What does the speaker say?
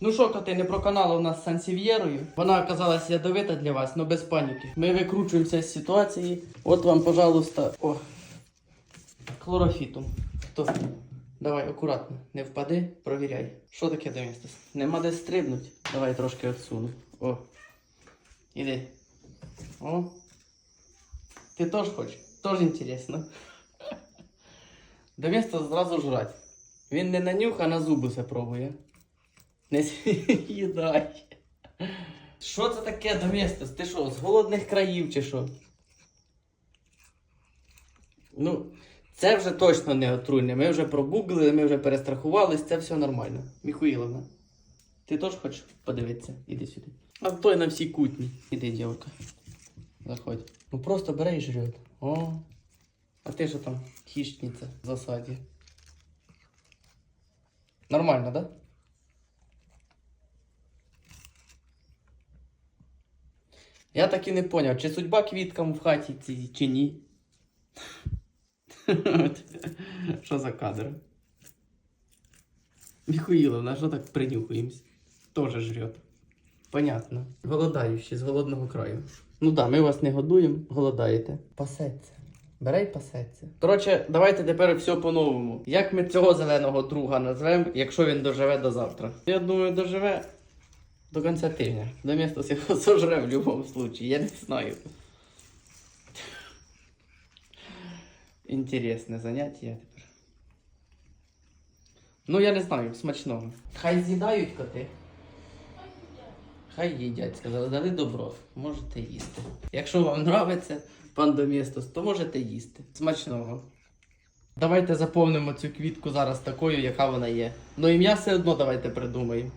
Ну що, коти, не проканала у нас з Сансів'єрою. Вона оказалась ядовита для вас, але без паніки. Ми викручуємося з ситуації. От вам, пожалуйста, о, хлорофітум. Хто? Давай, акуратно, не впади, провіряй. Що таке домістос? Нема де стрибнуть. Давай трошки відсуну. О. Іди. О. Ти теж хочеш? Теж інтересно. Домістос зразу жрать. Він не на нюх, а на зуби все пробує. Не з'їдай. Що це таке домістос? Ти що, з голодних країв чи що? Ну, це вже точно не отруйне. Ми вже прогуглили, ми вже перестрахувались, це все нормально. Міхуїловна, ти теж хочеш подивитися? Іди сюди. А той на всій кутні. Іди, дівка. Заходь. Ну просто бере і жрет. О. А ти що там, хищниця в засаді? Нормально, да? Я так і не поняв, чи судьба квіткам в хаті цій, чи ні. Що за кадр? Міхуїловна, що так принюхуємось? Тоже жрет. Понятно. Голодаючі з голодного краю. Ну да, ми вас не годуємо, голодаєте. Пасеться. Бере й пасеться. Коротше, давайте тепер все по-новому. Як ми цього зеленого друга назвемо, якщо він доживе до завтра? Я думаю, доживе до кінця тижня. До міста його сожре в будь-якому випадку, я не знаю. Інтересне заняття тепер. Ну, я не знаю, смачного. Хай з'їдають коти. Хай їдять, сказали, дали добро, можете їсти. Якщо вам нравиться пан Домістос, то можете їсти. Смачного. Давайте заповнимо цю квітку зараз такою, яка вона є. Ну ім'я все одно давайте придумаємо.